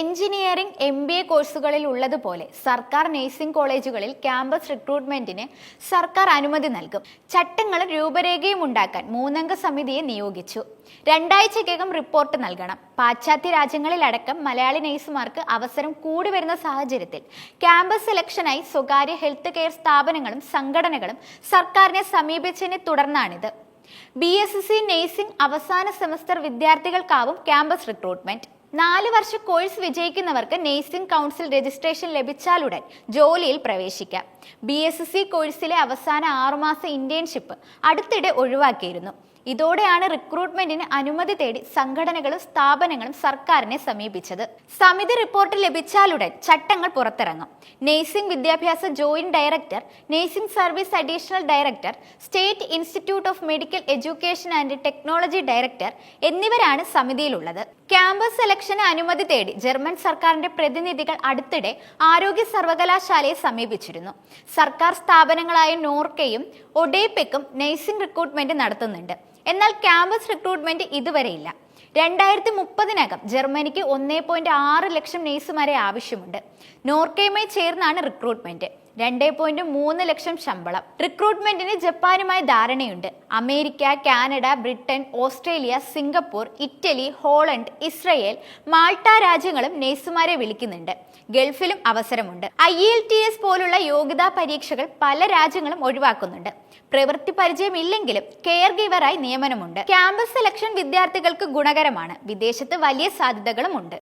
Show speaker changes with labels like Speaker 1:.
Speaker 1: Engineering M B A കോഴ്സുകളിൽ ഉള്ളതുപോലെ സർക്കാർ നഴ്സിംഗ് കോളേജുകളിൽ ക്യാമ്പസ് റിക്രൂട്ട്മെന്റിന് സർക്കാർ അനുമതി നൽകും. ചട്ടങ്ങളും രൂപരേഖയും ഉണ്ടാക്കാൻ മൂന്നംഗ സമിതിയെ നിയോഗിച്ചു. രണ്ടാഴ്ചക്കകം റിപ്പോർട്ട് നൽകണം. പാശ്ചാത്യ രാജ്യങ്ങളിലടക്കം മലയാളി നഴ്സുമാർക്ക് അവസരം കൂടി വരുന്ന സാഹചര്യത്തിൽ ക്യാമ്പസ് സെലക്ഷനായി സ്വകാര്യ ഹെൽത്ത് കെയർ സ്ഥാപനങ്ങളും സംഘടനകളും സർക്കാരിനെ സമീപിച്ചതിനെ തുടർന്നാണിത്. ബി എസ് സി നഴ്സിംഗ് അവസാന സെമസ്റ്റർ വിദ്യാർത്ഥികൾക്കാവും ക്യാമ്പസ് റിക്രൂട്ട്മെന്റ്. നാല് വർഷ കോഴ്സ് വിജയിക്കുന്നവർക്ക് നേഴ്സിംഗ് കൗൺസിൽ രജിസ്ട്രേഷൻ ലഭിച്ചാലുടൻ ജോലിയിൽ പ്രവേശിക്കാം. ബി എസ് സി കോഴ്സിലെ അവസാന ആറുമാസ ഇന്റേൺഷിപ്പ് അടുത്തിടെ ഒഴിവാക്കിയിരുന്നു. ഇതോടെയാണ് റിക്രൂട്ട്മെന്റിന് അനുമതി തേടി സംഘടനകളും സ്ഥാപനങ്ങളും സർക്കാരിനെ സമീപിച്ചത്. സമിതി റിപ്പോർട്ട് ലഭിച്ചാലുടൻ ചട്ടങ്ങൾ പുറത്തിറങ്ങും. നേഴ്സിംഗ് വിദ്യാഭ്യാസ joint director nursing service additional director state institute of medical education and technology director എന്നിവരാണ് സമിതിയിലുള്ളത്. ക്യാമ്പസ് സെലക്ഷന് അനുമതി തേടി ജർമ്മൻ സർക്കാരിന്റെ പ്രതിനിധികൾ അടുത്തിടെ ആരോഗ്യ സർവകലാശാലയെ സമീപിച്ചിരുന്നു. സർക്കാർ സ്ഥാപനങ്ങളായ നോർക്കയും ഒഡേപെക്കും നഴ്സിംഗ് റിക്രൂട്ട്മെന്റ് നടത്തുന്നുണ്ട്. എന്നാൽ ക്യാമ്പസ് റിക്രൂട്ട്മെന്റ് ഇതുവരെയില്ല. രണ്ടായിരത്തി മുപ്പതിനകം ജർമ്മനിക്ക് ഒന്നേ പോയിന്റ് ആറ് ലക്ഷം നഴ്സുമാരെ ആവശ്യമുണ്ട്. നോർക്കയുമായി ചേർന്നാണ് റിക്രൂട്ട്മെന്റ്. രണ്ടേ പോയിന്റ് മൂന്ന് ലക്ഷം ശമ്പളം. റിക്രൂട്ട്മെന്റിന് ജപ്പാനുമായി ധാരണയുണ്ട്. America Canada Britain Australia Singapore Italy Holland Israel Malta രാജ്യങ്ങളും നഴ്സുമാരെ വിളിക്കുന്നുണ്ട്. ഗൾഫിലും അവസരമുണ്ട്. ഐ എൽ ടി എസ് പോലുള്ള യോഗ്യതാ പരീക്ഷകൾ പല രാജ്യങ്ങളും ഒഴിവാക്കുന്നുണ്ട്. പ്രവൃത്തി പരിചയമില്ലെങ്കിലും കെയർ ഗീവറായി നിയമനമുണ്ട്. ക്യാമ്പസ് സെലക്ഷൻ വിദ്യാർത്ഥികൾക്ക് ഗുണകരമാണ്. വിദേശത്ത് വലിയ സാധ്യതകളും ഉണ്ട്